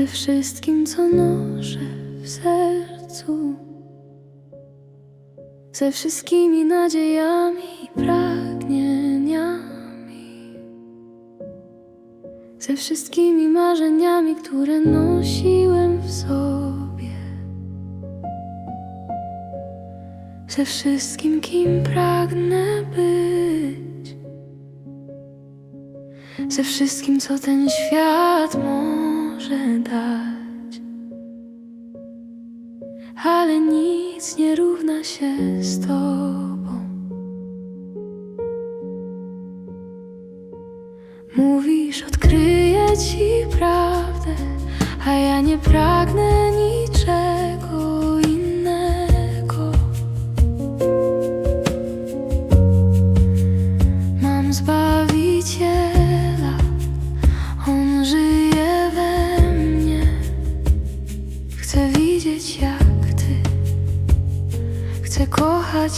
ze wszystkim, co noszę w sercu, ze wszystkimi nadziejami i pragnieniami, ze wszystkimi marzeniami, które nosiłem w sobie, ze wszystkim, kim pragnę być. Ze wszystkim, co ten świat może dać. Ale nic nie równa się z Tobą. Mówisz, odkryję Ci prawdę, a ja nie pragnę niczego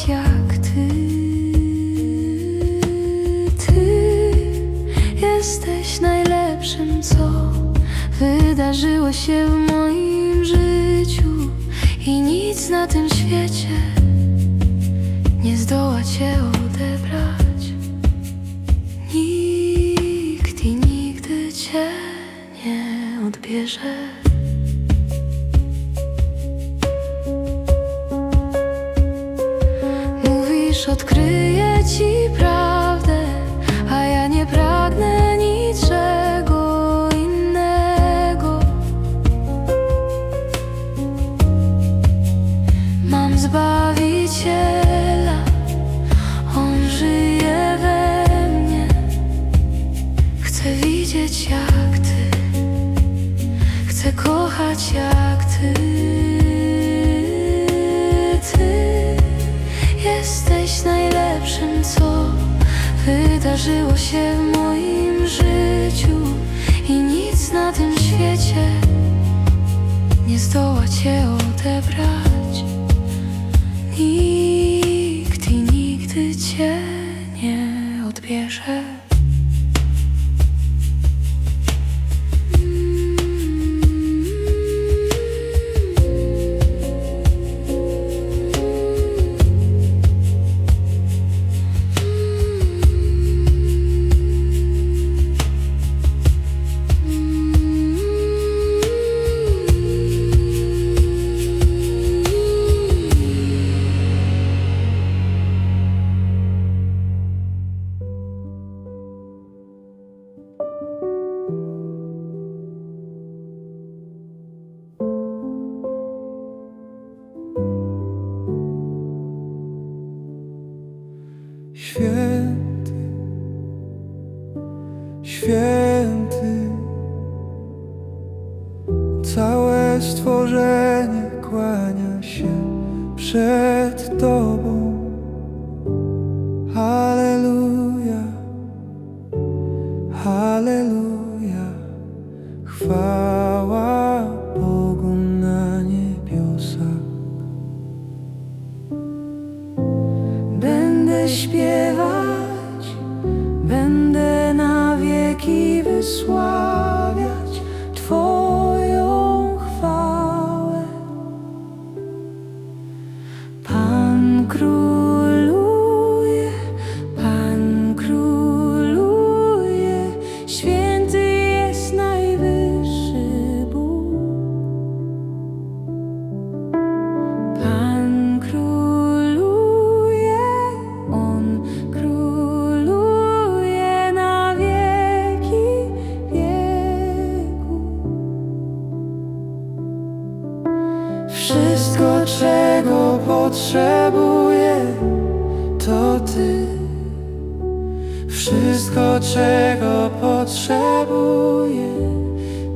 jak Ty. Ty jesteś najlepszym, co wydarzyło się w moim życiu, i nic na tym świecie nie zdoła Cię odebrać. Nikt i nigdy cię nie odbierze. Ci prawdę, a ja nie pragnę niczego innego. Mam zbawiciela. On żyje we mnie. Chcę widzieć jak ty, chcę kochać jak. Ty co wydarzyło się w moim życiu, i nic na tym świecie nie zdoła cię odebrać. Nikt i nigdy cię nie odbierze. Święty, całe stworzenie kłania się przed Tobą. Halleluja, halleluja, chwała Bogu na niebiosach. Będę śpiewać, wieki Wszystko, czego potrzebuję,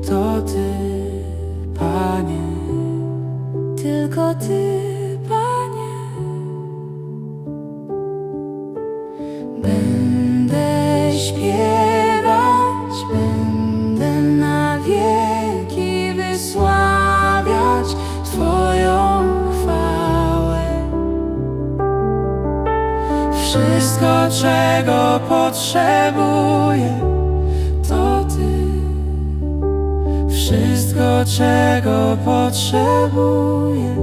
to Ty, Panie. Tylko Ty, Panie. Będę śpiewać, będę na wieki wysławiać Twoją chwałę. Wszystko, czego potrzebuję, to Ty. Wszystko, czego potrzebuję,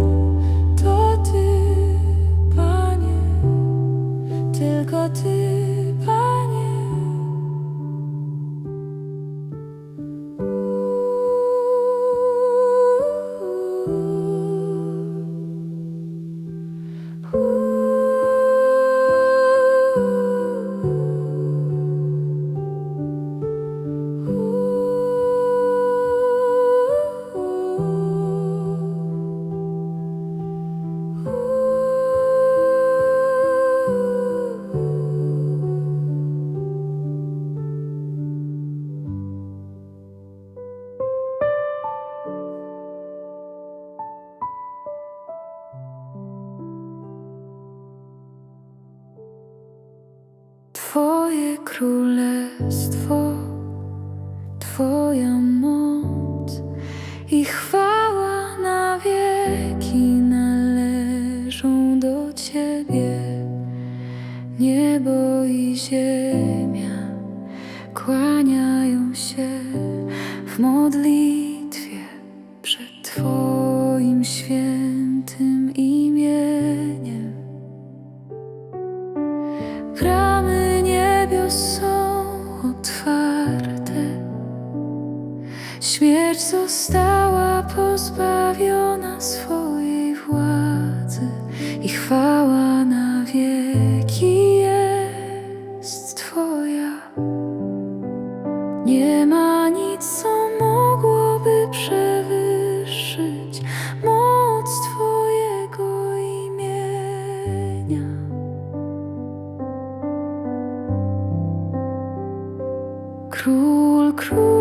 Twoje królestwo, Twoja moc i chwała na wieki należą do Ciebie. Niebo i ziemia została pozbawiona swojej władzy i chwała na wieki jest Twoja. Nie ma nic, co mogłoby przewyższyć moc Twojego imienia. Król królów,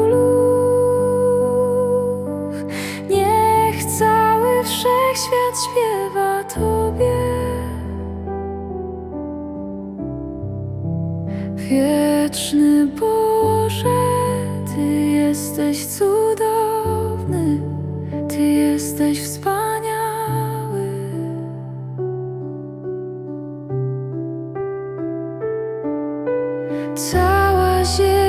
Wieczny Boże, Ty jesteś cudowny, Ty jesteś wspaniały. Cała ziemia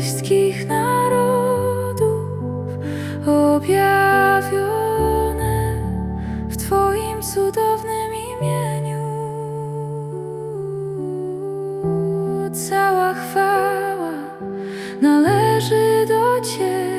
wszystkich narodów objawione w Twoim cudownym imieniu. Cała chwała należy do Ciebie.